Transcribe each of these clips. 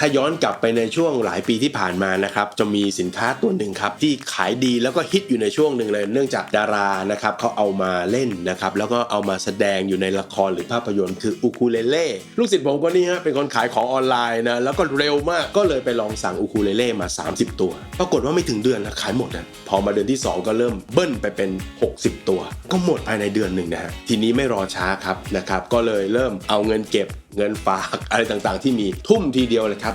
ถ้าย้อนกลับไปในช่วงหลายปีที่ผ่านมานะครับจะมีสินค้าตัวหนึ่งครับที่ขายดีแล้วก็ฮิตอยู่ในช่วงหนึ่งเลย เนื่องจากดารานะครับเขาเอามาเล่นนะครับแล้วก็เอามาแสดงอยู่ในละครหรือภาพยนตร์คืออูคูเลเล่ลูกศิษย์ผมคนนี้ฮะเป็นคนขายของออนไลน์นะแล้วก็เร็วมากก็เลยไปลองสั่งอูคูเลเล่มา 30 ตัว ปรากฏว่าไม่ถึงเดือนนะขายหมดนะพอมาเดือนที่ 2 ก็เริ่มเบิ้ลไปเป็น 60 ตัว ก็หมดภายในเดือนหนึ่งนะฮะทีนี้ไม่รอช้าครับนะครับก็เลยเริ่มเอาเงินเก็บ เงินฝากอะไรต่างๆ ที่มีทุ่มทีเดียวเลยครับ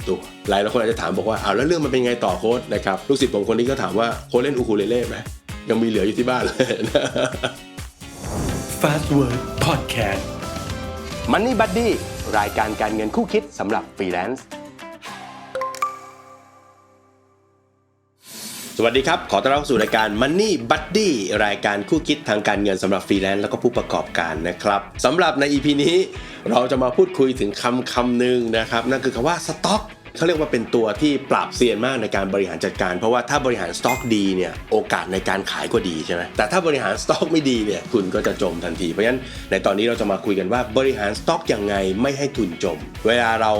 250 ตัว หลายคนอาจจะถามบอกว่าอ้าวแล้วเรื่องมันเป็นไงต่อโค้ดนะครับลูกศิษย์ผมคนนี้ก็ถามว่าโค้ดเล่นอูคูเลเล่ไหมยังมีเหลืออยู่ที่บ้านเลย Fast Word Podcast Money Buddy รายการการเงินคู่คิดสำหรับฟรีแลนซ์ สวัสดีครับ ขอต้อนรับเข้าสู่รายการ Money Buddy รายการคู่คิดทางการเงินสำหรับฟรีแลนซ์แล้วก็ผู้ประกอบการนะครับสำหรับใน EP นี้เราจะมาพูดคุยถึงคำคำหนึ่งนะครับ นั่นคือคำว่าสต็อก เขาเรียกว่าเป็นตัวที่ปราบเซียนมากในการบริหารจัดการ เพราะว่าถ้าบริหารสต็อกดีเนี่ยโอกาสในการขายก็ดีใช่ไหมแต่ถ้าบริหารสต็อกไม่ดีเนี่ยคุณก็จะจมทันที เพราะฉะนั้นในตอนนี้เราจะมาคุยกันว่าบริหารสต็อกยังไงไม่ให้ทุนจม เวลาเรา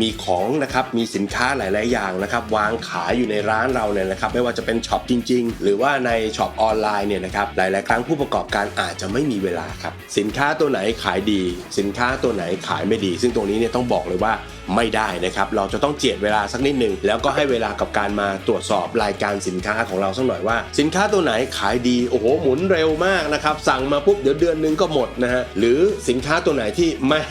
มีของนะครับมีสินค้าหลาย ๆ อย่างนะครับวางขายอยู่ในร้านเราเนี่ยนะครับไม่ว่าจะเป็นช็อปจริง ๆ หรือว่าในช็อปออนไลน์เนี่ยนะครับหลาย ๆ ครั้งผู้ประกอบการอาจจะไม่มีเวลาครับสินค้าตัวไหนขายดี สินค้าตัวไหนขายไม่ดี ซึ่งตรงนี้เนี่ยต้องบอกเลยว่า ไม่ได้นะครับ เราจะต้องเจียดเวลาสักนิดหนึ่งแล้วก็ให้เวลากับการมาตรวจสอบรายการสินค้าของเราสักหน่อยว่า สินค้าตัวไหนขายดีโอ้โหหมุนเร็วมากนะครับสั่งมาปุ๊บเดี๋ยวเดือนนึงก็หมดนะฮะหรือสินค้าตัวไหนที่แม่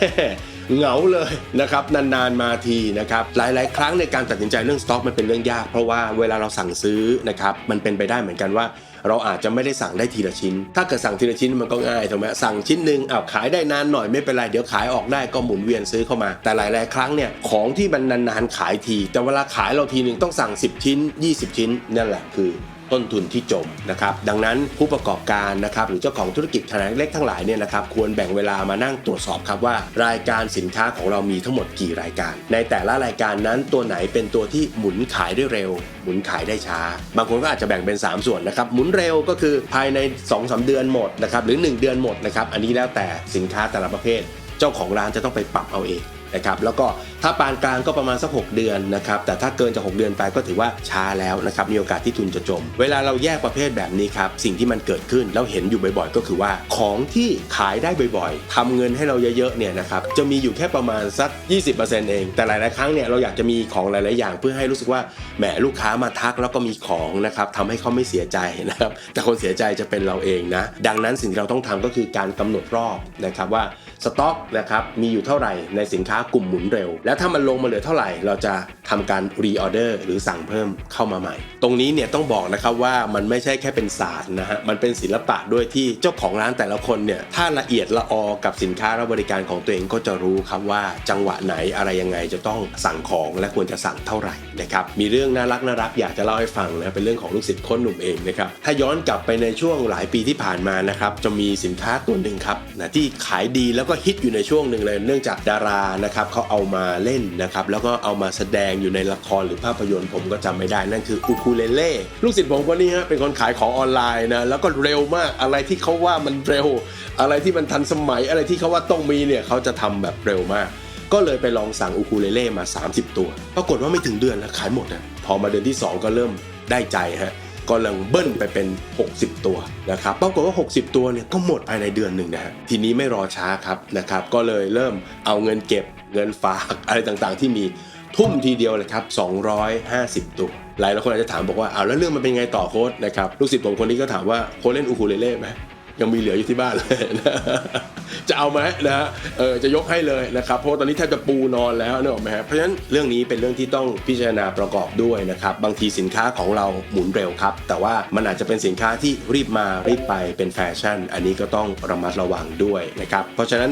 เหงาเลยนะครับนานๆมาทีนะครับหลายๆ ครั้งในการตัดสินใจเรื่องสต็อกมันเป็นเรื่องยาก เพราะว่าเวลาเราสั่งซื้อนะครับมันเป็นไปได้เหมือนกันว่า เราอาจจะไม่ได้สั่งได้ทีละชิ้น ถ้าเกิดสั่งทีละชิ้นมันก็ง่ายถูกไหมสั่งชิ้นหนึ่งอ้าวขายได้นานหน่อยไม่เป็นไรเดี๋ยวขายออกได้ก็หมุนเวียนซื้อเข้ามา แต่หลาย ๆ ครั้งเนี่ยของที่มันนานๆขายที แต่เวลาขายเราทีหนึ่งต้องสั่ง 10 ชิ้น 20 ชิ้นนั่นแหละคือ ต้นทุนที่จมนะครับดังนั้นผู้ประกอบการนะครับหรือเจ้าของธุรกิจขนาดเล็กทั้งหลายเนี่ยนะครับควรแบ่งเวลามานั่งตรวจสอบครับว่ารายการสินค้าของเรามีทั้งหมดกี่รายการ ในแต่ละรายการนั้นตัวไหนเป็นตัวที่หมุนขายได้เร็ว หมุนขายได้ช้า บางคนก็อาจจะแบ่งเป็น 3 ส่วนนะครับหมุนเร็วก็คือภายใน2อสเดือนหมดนะครับหรือ 1 เดือนหมดนะครับอันนี้แล้วแต่สินค้าแต่ละประเภท เจ้าของร้านจะต้องไปปรับเอาเอง นะครับแล้วก็ถ้าปานกลางก็ประมาณสัก 6 เดือนนะครับแต่ถ้าเกินจาก 6 เดือนไปก็ถือว่าช้าแล้วนะครับมีโอกาสที่ทุนจะจม เวลาเราแยกประเภทแบบนี้ครับสิ่งที่มันเกิดขึ้นแล้วเห็นอยู่บ่อยๆ ก็คือว่าของที่ขายได้บ่อยๆทำเงินให้เราเยอะๆเนี่ยนะครับจะมีอยู่แค่ประมาณสัก 20%เอง แต่หลายๆครั้งเนี่ยเราอยากจะมีของหลายๆอย่าง เพื่อให้รู้สึกว่าแหมลูกค้ามาทักแล้วก็มีของนะครับทำให้เขาไม่เสียใจนะครับแต่คนเสียใจจะเป็นเราเองนะดังนั้นสิ่งที่เราต้องทำก็คือการกำหนดรอบนะครับว่าสต็อกนะครับมีอยู่เท่าไหร่ในสินค้ากลุ่มหมุนเร็ว แล้วถ้ามันลงมาเหลือเท่าไหร่ เราจะทำการรีออเดอร์หรือสั่งเพิ่มเข้ามาใหม่ ตรงนี้เนี่ยต้องบอกนะครับว่ามันไม่ใช่แค่เป็นศาสตร์นะฮะ มันเป็นศิลปะด้วยที่เจ้าของร้านแต่ละคนเนี่ยถ้าละเอียดละออกับสินค้าและบริการของตัวเองก็จะรู้ครับว่าจังหวะไหนอะไรยังไงจะต้องสั่งของและควรจะสั่งเท่าไหร่นะครับมีเรื่องน่ารักน่ารักอยากจะเล่าให้ฟังนะเป็นเรื่องของลูกศิษย์คนหนุ่มเองนะครับถ้าย้อนกลับไปในช่วงหลายปีที่ผ่านมานะครับจะมีสินค้าตัวหนึ่งครับนะที่ขายดีแล้วก็ฮิตอยู่ในช่วงหนึ่งเลยเนื่องจากดารานะครับเขาเอามาเล่นนะครับแล้วก็เอามาแสดงอยู่ในละครหรือภาพยนตร์ผมก็จำไม่ได้นั่นคืออูคูเลเล่ลูกศิษย์ผมคนนี้ฮะเป็นคนขายของออนไลน์นะแล้วก็เร็วมากอะไรที่เขาว่ามันเร็ว อะไรที่มันทันสมัยอะไรที่เขาว่าต้องมีเนี่ยเขาจะทำแบบเร็วมากก็เลยไปลองสั่งอูคูเลเล่มา 30 ตัว ปรากฏว่าไม่ถึงเดือนแล้วขายหมดนะพอมาเดือนที่ 2 ก็เริ่มได้ใจฮะ ก็ลังเบิ้ลไปเป็น 60 ตัวนะครับปรากฏว่า 60 ตัวเนี่ยก็หมดภายในเดือนหนึ่งนะฮะทีนี้ไม่รอช้าครับนะครับ ก็เลยเริ่มเอาเงินเก็บเงินฝากอะไรต่างๆ ที่มีทุ่มทีเดียวเลยครับ 250 ตัว หลายหลายคนอาจจะถามบอกว่าเอาแล้วเรื่องมันเป็นไงต่อโค้ดนะครับ ลูกศิษย์ผมคนนี้ก็ถามว่าโค้ดเล่นอูคูเลเล่ไหม ยังมีเหลืออยู่ที่บ้านเลยนะจะเอาไหมนะฮะเออจะยกให้เลยนะครับเพราะตอนนี้แทบจะปูนอนแล้วนึกออกไหมฮะเพราะฉะนั้นเรื่องนี้เป็นเรื่องที่ต้องพิจารณาประกอบด้วยนะครับบางทีสินค้าของเราหมุนเร็วครับ แต่ว่ามันอาจจะเป็นสินค้าที่รีบมารีบไปเป็นแฟชั่น อันนี้ก็ต้องระมัดระวังด้วยนะครับเพราะฉะนั้น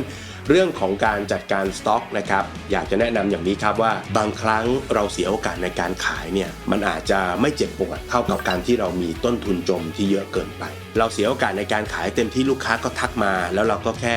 เรื่องของการจัดการสต็อกนะครับอยากจะแนะนำอย่างนี้ครับว่าบางครั้งเราเสียโอกาสในการขายเนี่ยมันอาจจะไม่เจ็บปวดเท่ากับการที่เรามีต้นทุนจมที่เยอะเกินไป เราเสียโอกาสในการขายเต็มที่ลูกค้าก็ทักมา แล้วเราก็แค่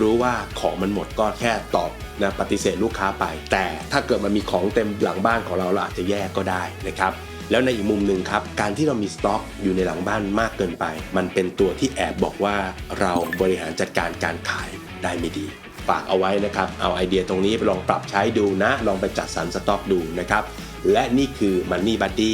รู้ว่าของมันหมดก็แค่ตอบนะปฏิเสธลูกค้าไป แต่ถ้าเกิดมันมีของเต็มหลังบ้านของเราเราอาจจะแยกก็ได้นะครับแล้วในอีกมุมหนึ่งครับ การที่เรามีสต็อกอยู่ในหลังบ้านมากเกินไป มันเป็นตัวที่แอบบอกว่าเราบริหารจัดการการขายได้ไม่ดี ฝากเอาไว้นะครับ เอาไอเดียตรงนี้ไปลองปรับใช้ดูนะ ลองไปจัดสรรสต็อกดูนะครับ และนี่คือ Money Buddy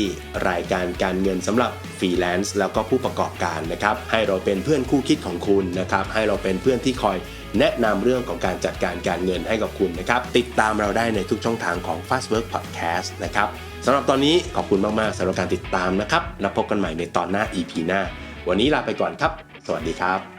รายการการเงินสำหรับฟรีแลนซ์แล้วก็ผู้ประกอบการนะครับ ให้เราเป็นเพื่อนคู่คิดของคุณนะครับ ให้เราเป็นเพื่อนที่คอยแนะนำเรื่องของการจัดการการเงินให้กับคุณนะครับ ติดตามเราได้ในทุกช่องทางของ Fast Work Podcast นะครับสำหรับตอนนี้ขอบคุณมาก ๆสำหรับการติดตามนะครับ แล้วพบกันใหม่ในตอนหน้า EP หน้า วันนี้ลาไปก่อนครับ สวัสดีครับ